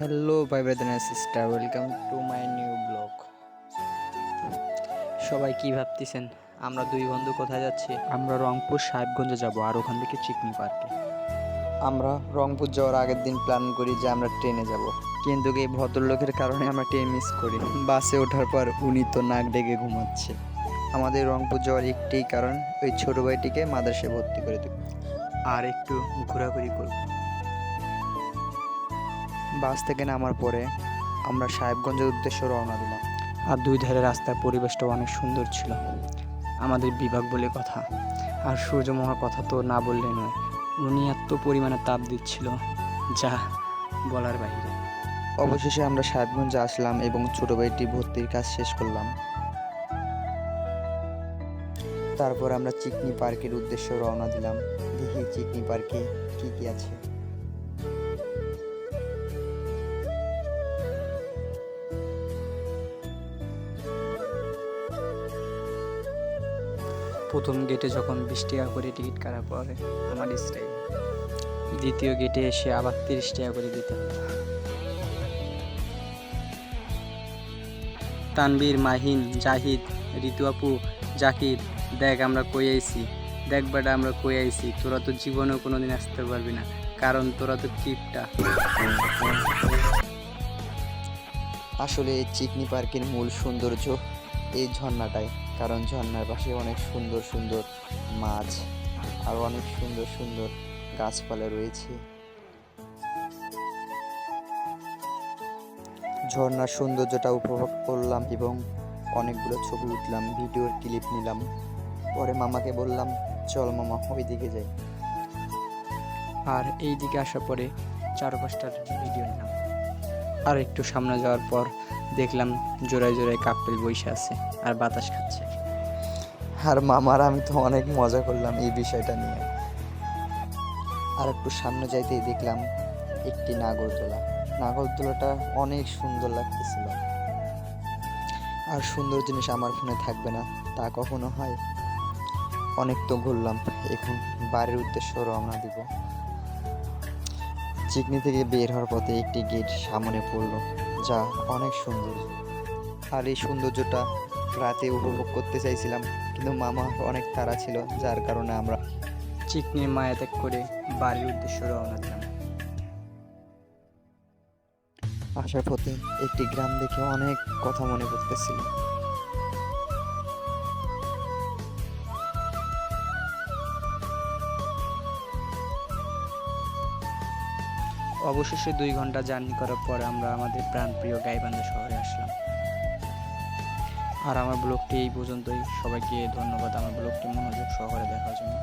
Hello ভাই brother and sister welcome to my new blog সবাই কি ভাবতেছেন? আমরা দুই বন্ধু কোথায় যাচ্ছি? আমরা রংপুর সাহেবগঞ্জে যাব আর ওখান থেকে চিকনি পার্কে। আমরা রংপুর যাওয়ার আগের দিন প্ল্যান করি যে আমরা ট্রেনে যাব। কিন্তু এই ভদ্রলোকের কারণে আমরা ট্রেন মিস করি। বাসে ওঠার পর উনি তো নাক ডেকে ঘুমাচ্ছে। আমাদের রংপুর যাওয়ার একটাই কারণ ওই ছোট ভাইটিকে মাদ্রাসায় ভর্তি করে দেব। আর একটু ঘোরাঘুরি করব। বাস থেকে নামার পরে আমরা সাহেবগঞ্জের উদ্দেশ্যে রওনা দিলাম। আর দুই ধারে রাস্তার পরিবেশটা অনেক সুন্দর ছিল। আমাদের বিভাগ বলে কথা। আর সূর্যমহার কথা তো না বললে নয় উনি এত পরিমাণে তাপ দিচ্ছিল যা বলার বাইরে অবশেষে আমরা সাহেবগঞ্জে আসলাম এবং ছোট ভাইটি ভর্তির কাজ শেষ করলাম। তারপর আমরা চিকনি পার্কের উদ্দেশ্যে রওনা দিলাম। দেখি চিকনি পার্কে কী কী আছে। প্রথম গেটে যখন বিশ টাকা করে টিকিট কাটা পরে আমার স্টাইল দ্বিতীয় গেটে এসে আবার তিরিশ টাকা করে দিতে। তানবীর মাহিন, জাহিদ, ঋতু আপু, জাকির, দেখ আমরা কই আইছি। দেখ বেটা, আমরা কই আইছি। তোরা তো জীবনেও কোনোদিন আসতে পারবি না, কারণ তোরা তো কিপটা আসলে চিকনি পার্কের মূল সৌন্দর্য এই ঝর্ণাটাই, কারণ ঝর্ণার পাশে অনেক সুন্দর সুন্দর মাছ আর অনেক সুন্দর সুন্দর গাছপালা রয়েছে। ঝর্ণার সৌন্দর্যটা উপভোগ করলাম এবং অনেকগুলো ছবি উঠলাম, ভিডিওর ক্লিপ নিলাম। পরে মামাকে বললাম, চল মামা ওই দিকে যাই। আর এই দিকে আসার পরে চার পাঁচটার ভিডিও নিলাম। আর একটু সামনে যাওয়ার পর দেখলাম জোড়ায় জোড়ায় কাপেল বসে আছে আর বাতাস খাচ্ছে। আর মামার, আমি তো অনেক মজা করলাম এই বিষয়টা নিয়ে। আর একটু সামনে যাইতেই দেখলাম একটি নাগরদোলা। নাগরদোলাটা অনেক সুন্দর লাগতেছিল। আর সুন্দর জিনিস আমার ফোনে থাকবে না, তা কখনো হয়? অনেক তো ঘুরলাম, এখন বাড়ির উদ্দেশ্য রওনা দিব। চিকনি থেকে বের হওয়ার পথে একটি গেট সামনে পড়ল। যা অনেক সুন্দর। আর এই সৌন্দর্যটা রাতে উপভোগ করতে চাইছিলাম, কিন্তু মামা অনেক তারা ছিল, যার কারণে আমরা চিকনি মায়া ত্যাগ করে বাড়ির উদ্দেশ্যে রওনা দিলাম। আসার পথে একটি গ্রাম দেখে অনেক কথা মনে পড়তেছিল। অবশেষে দুই ঘণ্টা জার্নি করার পরে আমরা আমাদের প্রাণপ্রিয় গাইবান্ধা শহরে আসলাম। আর আমার ব্লগটি এই পর্যন্তই। সবাইকে ধন্যবাদ আমার ব্লগটি মনোযোগ সহকারে দেখার জন্য।